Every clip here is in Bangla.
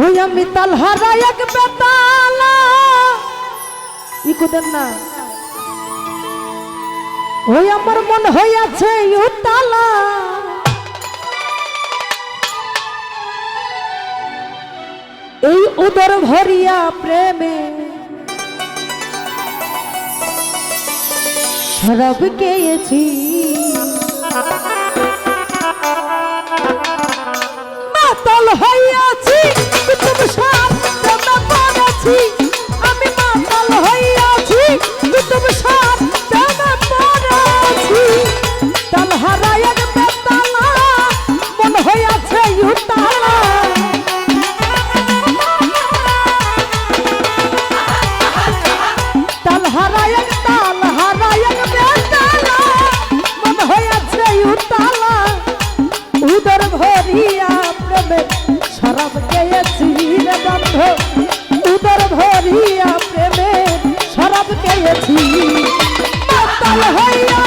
ওই আমি তাল হারাই এক বেতালা। ই কোদেন না। ওই আমার মন হইয়াছে উতালা। এই উদর ভরিয়া প্রেমে। শরাব খেয়েছি। মাতাল হইয়া গেছি পাতাল হইয়া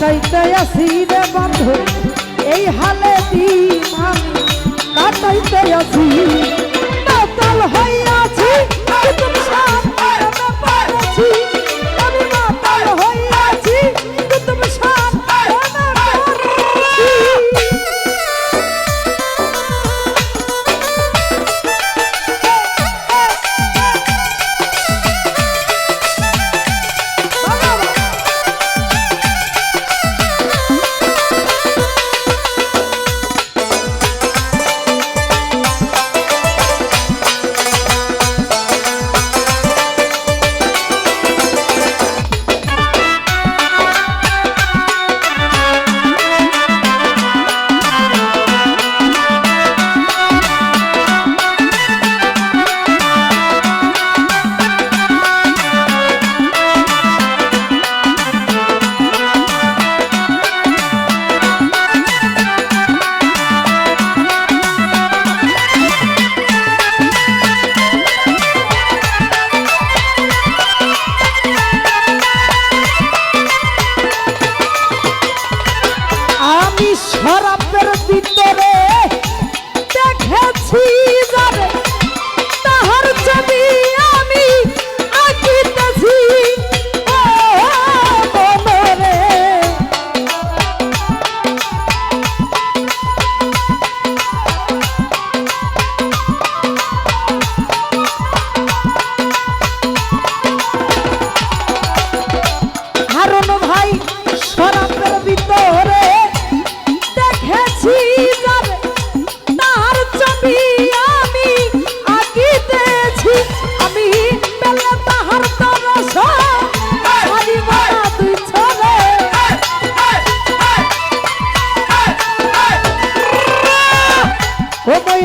কাটাইতে আসি রে বন্ধু এই হালে দিন কাটাইতে আসি। হইয়াছি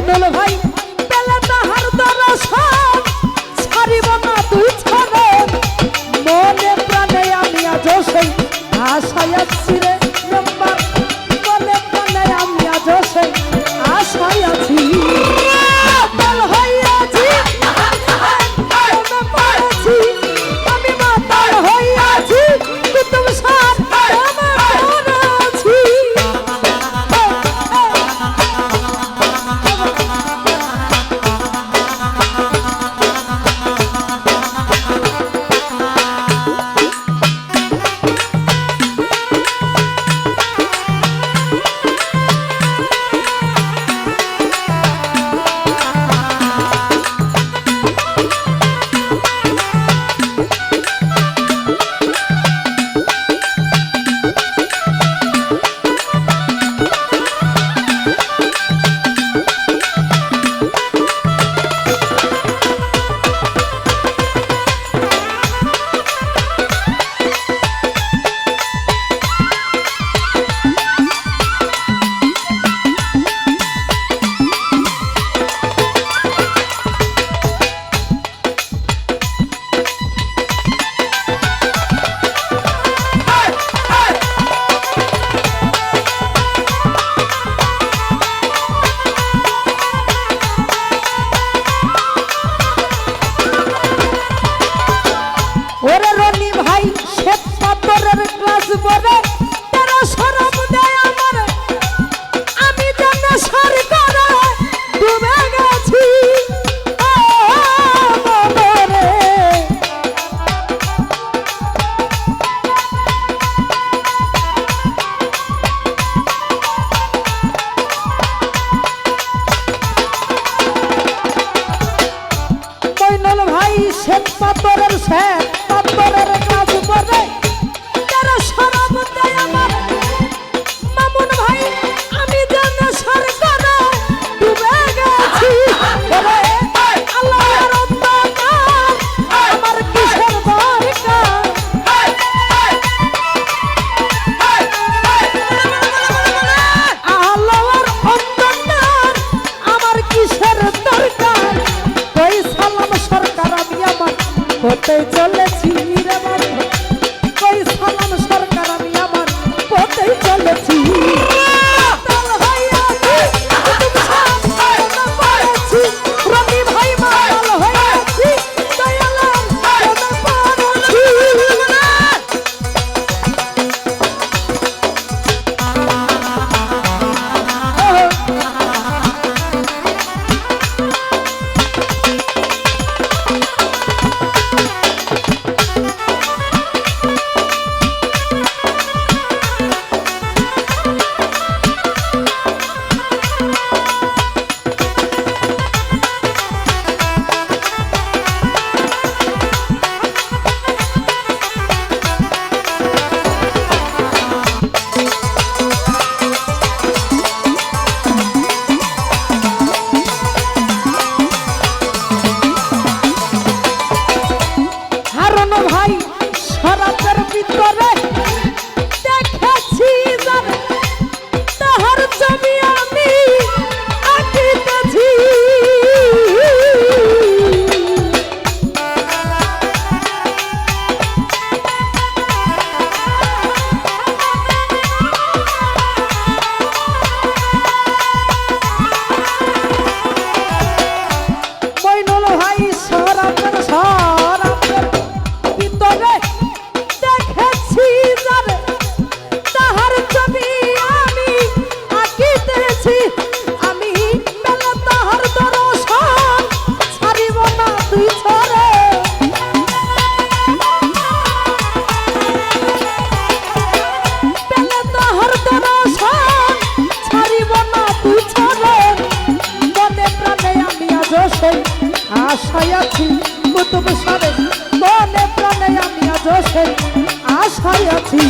নল ভাই। কুতুব সারে মনে প্রাণে আমি আজ আশায় আছি।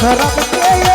রাখতে